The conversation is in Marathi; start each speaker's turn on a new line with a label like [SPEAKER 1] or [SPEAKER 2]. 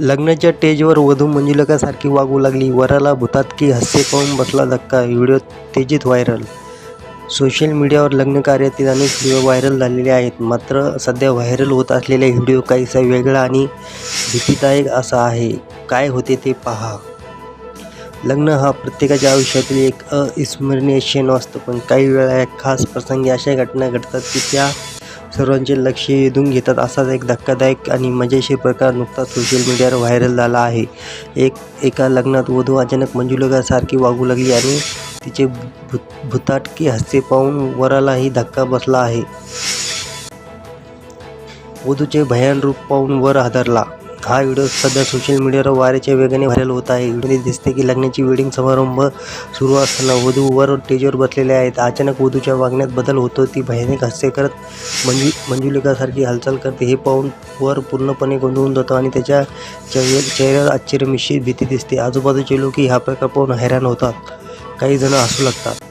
[SPEAKER 1] लग्नाच्या स्टेजवर वधू मंजुलकासारखी वागू लागली. वराला भूतातकी हस्ते पाहून बसला धक्का. व्हिडिओ तेजीत व्हायरल. सोशल मीडियावर लग्नकार्यातील अनेक व्हिडिओ व्हायरल झालेले आहेत. मात्र सध्या व्हायरल होत असलेला व्हिडिओ काहीसा वेगळा आणि भीतीदायक असा आहे. काय होते ते पहा. लग्न हा प्रत्येकाच्या आयुष्यातील एक अविस्मरणीय क्षण असतो पण काही वेळा खास प्रसंगी अशा घटना घडतात की त्या सर्वांचे लक्ष वेधून घेतात असाच एक धक्कादायक आणि मजेशीर प्रकार नुकताच सोशल मीडियावर व्हायरल झाला आहे. एक एका लग्नात वधू अचानक मंजुलकासारखी वागू लागली आणि तिचे भू भुताटकी हस्ते पाहून वरालाही धक्का बसला आहे. वधूचे भयान रूप पाहून वर हादरला. हा व्हिडिओ सध्या सोशल मीडियावर वाऱ्याच्या वेगाने व्हायरल होत आहे. व्हिडिओ दिसते की लग्नाची वेडिंग समारंभ सुरू असताना वधू वर स्टेजवर बसलेले आहेत. अचानक वधूच्या वागण्यात बदल होतो. ती भयानक हास्य करत मंजू मंजुलिकासारखी हालचाल करते. हे पाहून वर पूर्णपणे गोंधळून जातो आणि त्याच्या चेहऱ्यावर आश्चर्य मिश्रित भीती दिसते. आजूबाजूचे लोकही हा प्रकार पाहून हैराण होतात. काही जण हसू लागतात.